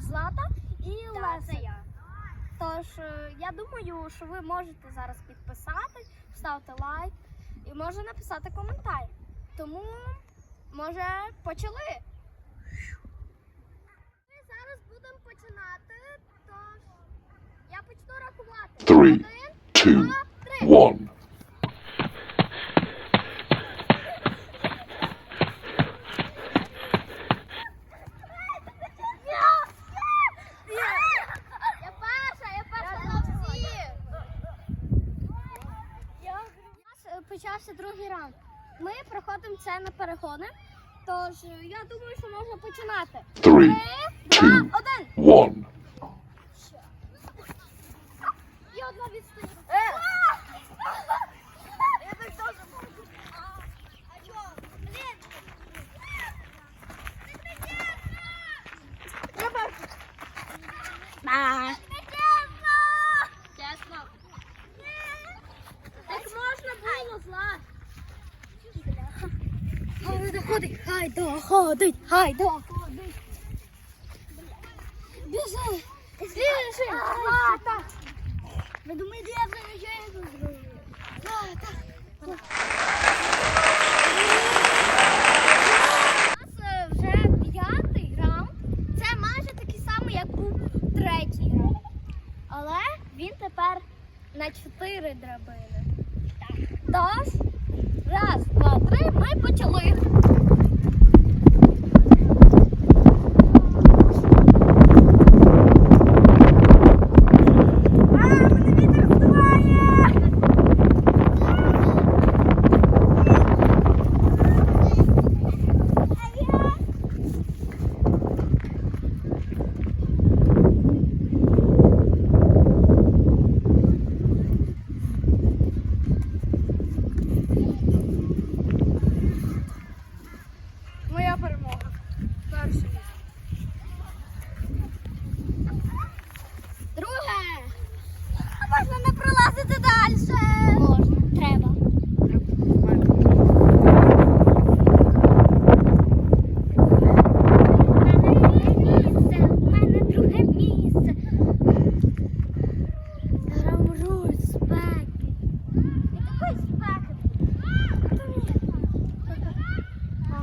Злата і Леся. це я. Тож е, я думаю, що ви можете зараз підписати, ставити лайк і може написати коментар. Тому, може, почали. Ми зараз будемо починати. Тож я почну рахувати. Three, Один, two, два, три. one. Я перша, я перша за всіх. У нас е, почався другий раунд. Ми проходимо це на перегони. Тож е, я думаю, що можна починати. Три, два, один. one. І одна відстає. Я так теж можу. А чого? Блін. Я перша. Да. Чесно. Так можна було, Злат. Хай доходить, хай доходить, хай доходить. Біжи, біжи, Злата. Ви думаєте, я зроблю? Злата. У нас вже п'ятий раунд. Це майже такий самий, як був третій раунд. Але він тепер на чотири драбини. Тож, раз, два, три, ми почали. А, мене вітер вдуває! Моя перемога. Перше місце. Друге. А можна не пролазити далі? Можна, треба. У мене друге місце. Грамруль спеки. Якої спеки? Та ні. А.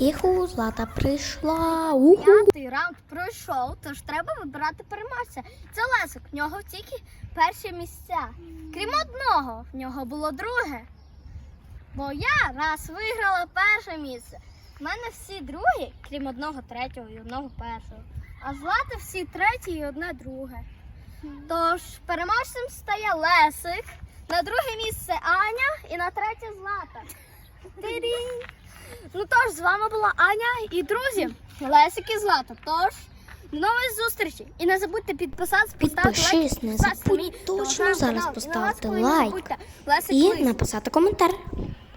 Іху, Злата прийшла. Уху. П'ятий раунд пройшов, тож треба вибирати переможця. Це Лесик, в нього тільки перші місця. Крім одного, в нього було друге. Бо я раз виграла перше місце. У мене всі другі, крім одного третього і одного першого. А злати всі треті і одне друге. Тож переможцем стає Лесик, на друге місце Аня і на третє Злата. Ти-дінь! Ну тож, з вами була Аня і друзі, Лесик і Злата. Тож, до нової зустрічі. І не забудьте підписатися, поставити Підпишись, не забудь точно зараз поставити лайк. І написати коментар.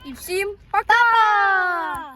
І всім пока!